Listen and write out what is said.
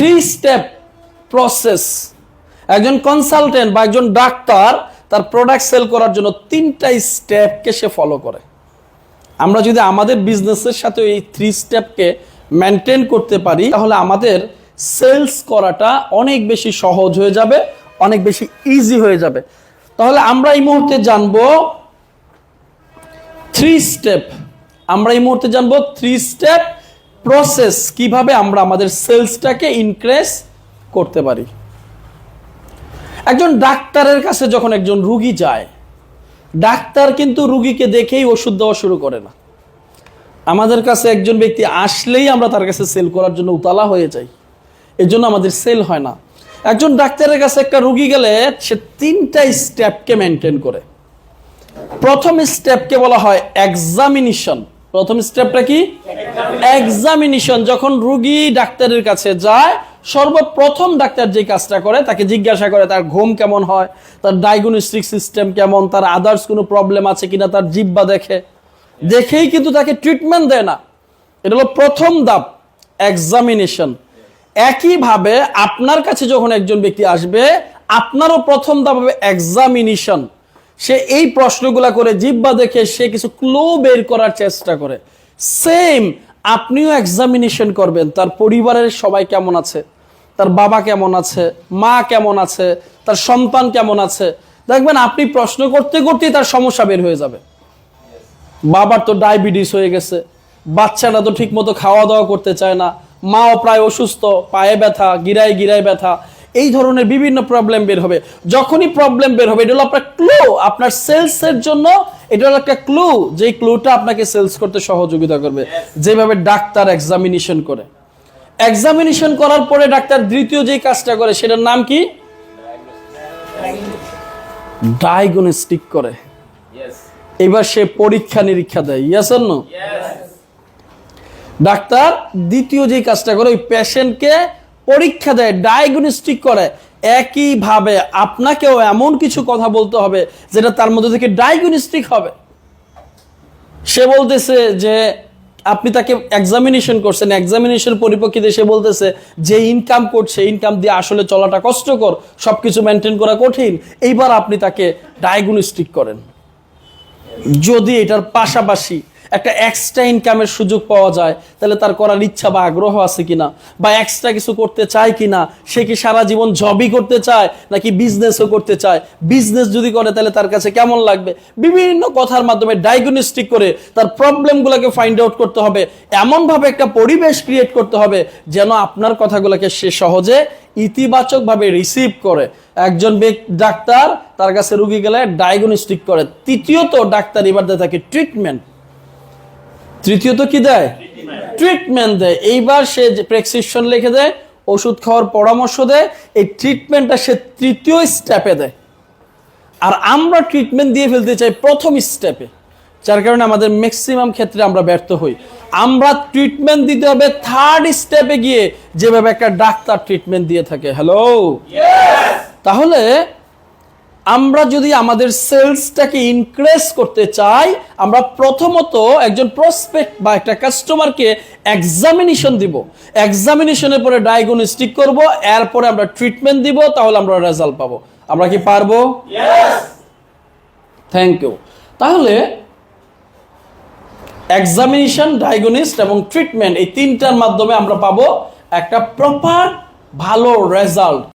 Three step process. একজন consultant বা একজন ডাক্তার তার প্রোডাক্ট সেল করার জন্য তিনটা স্টেপকে সে ফলো করে। আমরা যদি আমাদের বিজনেসের সাথে এই থ্রি স্টেপকে মেনটেন করতে পারি, তাহলে আমাদের সেলস করাটা অনেক বেশি সহজ হয়ে যাবে, অনেক বেশি ইজি হয়ে যাবে। তাহলে আমরা এই মুহূর্তে জানব থ্রি স্টেপ আমরা এই মুহূর্তে জানব থ্রি স্টেপ প্রসেস কীভাবে আমরা আমাদের সেলসটাকে ইনক্রেস করতে পারি? একজন ডাক্তারের কাছে যখন একজন রুগী যায়, ডাক্তার কিন্তু রুগীকে দেখেই ওষুধ দেওয়া শুরু করে না। আমাদের কাছে একজন ব্যক্তি আসলেই আমরা তার কাছে সেল করার জন্য উতালা হয়ে যাই। এর জন্য আমাদের সেল হয় না। একজন ডাক্তারের কাছে একটা রুগী গেলে সে তিনটা স্টেপকে মেনটেন করে। প্রথম স্টেপকে বলা হয় এক্সামিনেশন প্রথম স্টেপটা কি? এক্সামিনেশন যখন রুগী ডাক্তারের কাছে যায়, সর্বপ্রথম ডাক্তার যে কাজটা করে, তাকে জিজ্ঞাসা করে তার ঘুম কেমন হয়, তার ডায়াগনস্টিক সিস্টেম কেমন, তার আদার্স কোনো প্রবলেম আছে কিনা, তার জিব্বা দেখে। দেখেই কিন্তু তাকে ট্রিটমেন্ট দেয় না। এটা হলো প্রথম ধাপ এক্সামিনেশন একইভাবে আপনার কাছে যখন একজন ব্যক্তি আসবে, আপনারও প্রথম ধাপ হবে এক্সামিনেশন সে এই প্রশ্নগুলা করে জিব্বা দেখে সে কিছু ক্লো বের করার চেষ্টা করে। সেম আপনিও এক্সামিনেশন করবেন, তার পরিবারের সবাই কেমন আছে, তার বাবা কেমন আছে, মা কেমন আছে, তার সন্তান কেমন আছে, দেখবেন আপনি প্রশ্ন করতে করতেই তার সমস্যা বের হয়ে যাবে। বাবার তো ডায়াবেটিস হয়ে গেছে, বাচ্চাটা তো ঠিক মতো খাওয়া দাওয়া করতে চায় না, মাও প্রায় অসুস্থ, পায়ে ব্যথা, গিরায় গিরায় ব্যথা এই ধরনের বিভিন্ন প্রবলেম বের হবে। যখনই প্রবলেম বের হবে এটা হলো আপনার ক্লু আপনার সেলসের জন্য এটা হলো একটা ক্লু যে ক্লুটা আপনাকে সেলস করতে সহযোগিতা করবে। যেভাবে ডাক্তার এক্সামিনেশন করে। এক্সামিনেশন করার পরে ডাক্তার দ্বিতীয় যে কাজটা করে সেটার নাম কি? ডায়াগনস্টিক করে। এবার সে পরীক্ষা নিরীক্ষা দেয়। ইয়াস নো ডাক্তার দ্বিতীয় যে কাজটা করে ওই পেশেন্টকে পরীক্ষা দেয় ডায়াগনস্টিক করে, একইভাবে আপনাকেও এমন কিছু কথা বলতে হবে যেটা তার মধ্যে থেকে ডায়াগনস্টিক হবে। সে বলতেছে যে, আপনি তাকে এক্সামিনেশন করছেন এক্সামিনেশন পরিপ্রেক্ষিতে সে বলতেছে যে ইনকাম করছে ইনকাম দিয়ে আসলে চলাটা কষ্টকর, সবকিছু মেনটেন করা কঠিন, এইবার আপনি তাকে ডায়াগনস্টিক করেন। যদি এটার পাশাপাশি একটা এক্সট্রা ইনকামের সুযোগ পাওয়া যায়, তাহলে তার করার ইচ্ছা বা আগ্রহ আছে কিনা? বা এক্সট্রা কিছু করতে চায় কিনা? সে কি সারা জীবন জবই করতে চায়, নাকি বিজনেসও করতে চায়? বিজনেস যদি করে, তাহলে তার কাছে কেমন লাগবে? বিভিন্ন কথার মাধ্যমে ডায়াগনস্টিক করে তার প্রবলেমগুলোকে ফাইন্ড আউট করতে হবে। এমনভাবে একটা পরিবেশ ক্রিয়েট করতে হবে যেন আপনার কথাগুলোকে সে সহজে ইতিবাচকভাবে রিসিভ করে। একজন ডাক্তার তার কাছে রুগী গেলে ডায়াগনস্টিক করে। তৃতীয়ত, ডাক্তার এবার দেয় তাকে ট্রিটমেন্ট তৃতীয়ত কি দেয়? ট্রিটমেন্ট দেয়। এইবার সে যে প্রেসক্রিপশন লিখে দেয় ওষুধ খাওয়ার পরামর্শ দেয় এই ট্রিটমেন্টটা সে তৃতীয় স্টেপে দেয়। আর আমরা ট্রিটমেন্ট দিয়ে ফেলতে চাই প্রথম স্টেপে যার কারণে আমাদের ম্যাক্সিমাম ক্ষেত্রে আমরা ব্যর্থ হই। আমরা ট্রিটমেন্ট দিতে হবে থার্ড স্টেপে গিয়ে যেভাবে একটা ডাক্তার ট্রিটমেন্ট দিয়ে থাকে। হ্যালো তাহলে আমরা যদি আমাদের সেলসটাকে ইনক্রিজ করতে চাই আমরা প্রথমত একজন প্রসপেক্ট বা একটা কাস্টমারকে এক্সামিনেশন দিব। এক্সামিনেশনের পরে ডায়াগনস্টিক করব এরপরে আমরা ট্রিটমেন্ট দিব তাহলে আমরা রেজাল্ট পাবো। আমরা কি পারব? থ্যাংক ইউ তাহলে এক্সামিনেশন ডায়াগনিস্ট এবং ট্রিটমেন্ট এই তিনটার মাধ্যমে আমরা পাবো একটা প্রপার ভালো রেজাল্ট